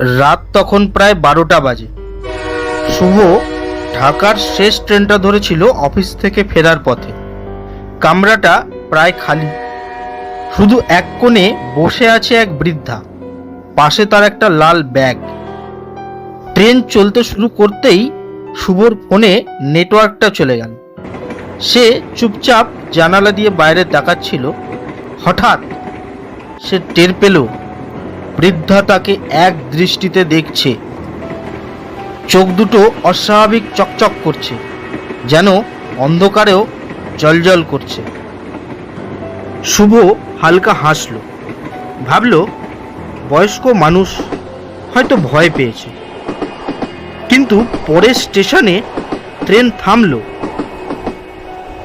রাত তখন প্রায় বারোটা বাজে। শুভ ঢাকার শেষ ট্রেনটা ধরেছিল অফিস থেকে ফেরার পথে। কামরাটা প্রায় খালি। শুধু এক কোণে বসে আছে এক বৃদ্ধা। পাশে তার একটা লাল ব্যাগ। ট্রেন চলতে শুরু করতেই শুভর ফোনে নেটওয়ার্কটা চলে গেল। সে চুপচাপ জানালা দিয়ে বাইরে তাকাচ্ছিল। হঠাৎ সে টের পেল বৃদ্ধা তাকে এক দৃষ্টিতে দেখছে। চোখ দুটো অস্বাভাবিক চকচক করছে, যেন অন্ধকারেও জলজল করছে। শুভ হালকা হাসলো, ভাবল, বয়স্ক মানুষ হয়তো ভয় পেয়েছে। কিন্তু পরের স্টেশনে ট্রেন থামল,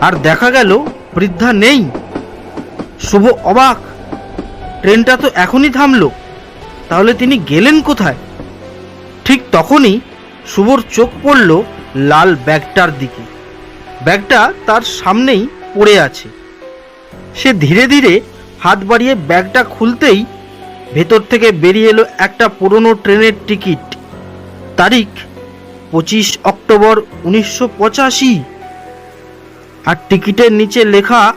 আর দেখা গেল বৃদ্ধা নেই। শুভ অবাক, ট্রেনটা তো এখনই থামলো। তাহলে তিনি গেলেন কোথায়? ঠিক তখনই শুভর চোখ পড়ল লাল ব্যাগটার দিকে। ব্যাগটা তার সামনেই পড়ে আছে। সে ধীরে ধীরে হাত বাড়িয়ে ব্যাগটা খুলতেই ভেতর থেকে বেরিয়ে এলো একটা পুরনো ট্রেনের টিকিট। তারিখ পঁচিশ অক্টোবর উনিশশো পঁচাশি। আর টিকিটের নিচে লেখা,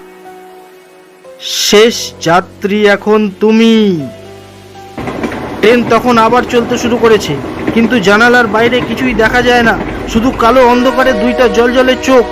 শেষ যাত্রী এখন তুমি। ট্রেন তখন আবার চলতে শুরু করেছে। কিন্তু জানালার বাইরে কিছুই দেখা যায় না। শুধু কালো অন্ধকারে দুইটা জলজলে চোখ।